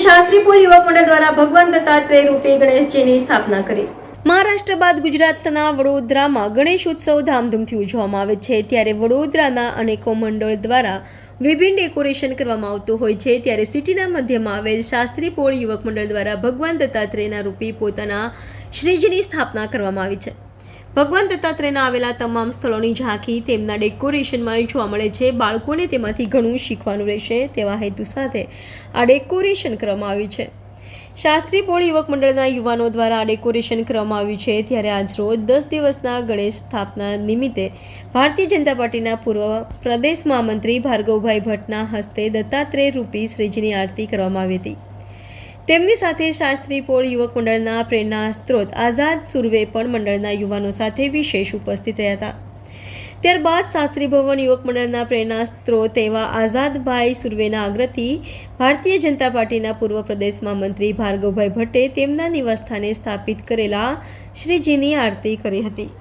શાસ્ત્રીપુર યુવક મંડળ દ્વારા ભગવાન દત્તાત્રેય રૂપે ગણેશજીની સ્થાપના કરી. મહારાષ્ટ્ર બાદ ગુજરાતના વડોદરામાં ગણેશ ઉત્સવ ધામધૂમથી ઉજવવામાં આવે છે. ત્યારે વડોદરાના અનેકો મંડળ દ્વારા વિભિન્ન ડેકોરેશન કરવામાં આવતું હોય છે. ત્યારે સિટીના મધ્યમાં આવેલ શાસ્ત્રી પોળ યુવક મંડળ દ્વારા ભગવાન દત્તાત્રેયના રૂપી પોતાના શ્રીજીની સ્થાપના કરવામાં આવી છે. ભગવાન દત્તાત્રેયના આવેલા તમામ સ્થળોની ઝાંખી તેમના ડેકોરેશનમાં જોવા મળે છે. બાળકોને તેમાંથી ઘણું શીખવાનું રહેશે તેવા હેતુ સાથે આ ડેકોરેશન કરવામાં આવ્યું છે. શાસ્ત્રી પોળ યુવક મંડળના યુવાનો દ્વારા આ ડેકોરેશન કરવામાં આવ્યું છે. ત્યારે આજ રોજ દસ દિવસના ગણેશ સ્થાપના નિમિત્તે ભારતીય જનતા પાર્ટીના પૂર્વ પ્રદેશ મહામંત્રી ભાર્ગવભાઈ ભટ્ટના હસ્તે દત્તાત્રેય રૂપી શ્રીજીની આરતી કરવામાં આવી હતી. તેમની સાથે શાસ્ત્રી પોળ યુવક મંડળના પ્રેરણા સ્ત્રોત આઝાદ સુરવે પણ મંડળના યુવાનો સાથે વિશેષ ઉપસ્થિત રહ્યા હતા. ત્યારબાદ શાસ્ત્રી ભવન યુવક મંડળના પ્રેરણા સ્ત્રોત એવા આઝાદભાઈ સુરવેના આગ્રહથી ભારતીય જનતા પાર્ટીના પૂર્વ પ્રદેશમાં મંત્રી ભાર્ગવભાઈ ભટ્ટે તેમના નિવાસસ્થાને સ્થાપિત કરેલા શ્રીજીની આરતી કરી હતી.